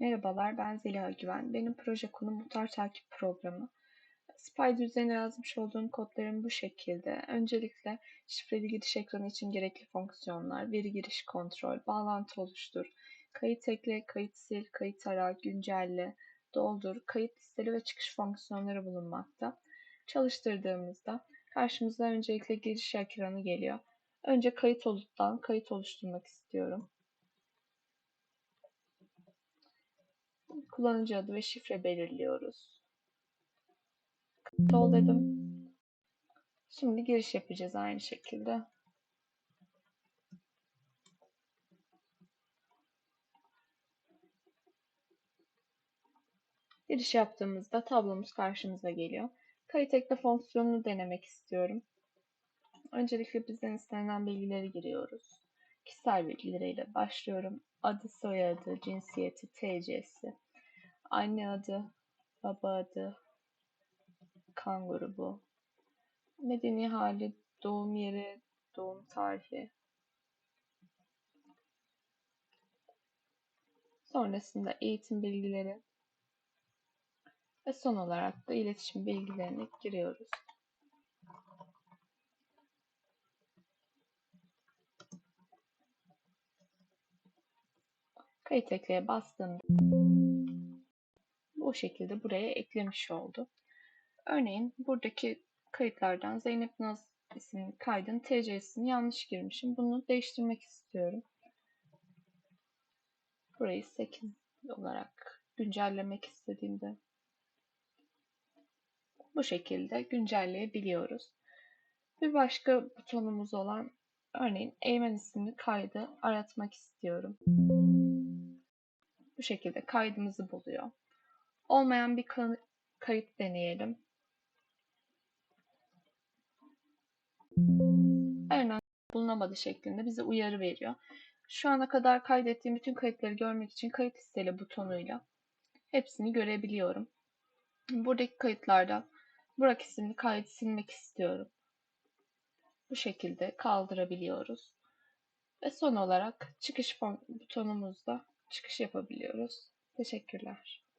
Merhabalar, ben Zeliha Güven. Benim proje konum muhtar takip programı. Spider üzerine yazmış olduğum kodlarım bu şekilde. Öncelikle şifreli giriş ekranı için gerekli fonksiyonlar, veri giriş kontrol, bağlantı oluştur, kayıt ekle, kayıt sil, kayıt ara, güncelle, doldur, kayıt listeli ve çıkış fonksiyonları bulunmakta. Çalıştırdığımızda karşımıza öncelikle giriş ekranı geliyor. Önce kayıt oluttan kayıt oluşturmak istiyorum. Kullanıcı adı ve şifre belirliyoruz. Kayıt ol dedim. Şimdi giriş yapacağız aynı şekilde. Giriş yaptığımızda tablomuz karşımıza geliyor. Kayıt ekle fonksiyonunu denemek istiyorum. Öncelikle bizden istenen bilgileri giriyoruz. Kişisel bilgileriyle başlıyorum. Adı, soyadı, cinsiyeti, TC'si, anne adı, baba adı, kan grubu, medeni hali, doğum yeri, doğum tarihi. Sonrasında eğitim bilgileri ve son olarak da iletişim bilgilerini giriyoruz. Kayıt ekleye bastığımda bu şekilde buraya eklemiş oldu. Örneğin buradaki kayıtlardan Zeynep Naz isimli kaydın TC'sini yanlış girmişim. Bunu değiştirmek istiyorum. Burayı 8 olarak güncellemek istediğimde bu şekilde güncelleyebiliyoruz. Bir başka butonumuz olan örneğin Eymen isimli kaydı aratmak istiyorum. Bu şekilde kaydımızı buluyor. Olmayan bir kayıt deneyelim. Örneğin bulunamadı şeklinde bize uyarı veriyor. Şu ana kadar kaydettiğim bütün kayıtları görmek için kayıt listeli butonuyla hepsini görebiliyorum. Buradaki kayıtlardan Burak isimli kaydı silmek istiyorum. Bu şekilde kaldırabiliyoruz. Ve son olarak çıkış butonumuzda çıkış yapabiliyoruz. Teşekkürler.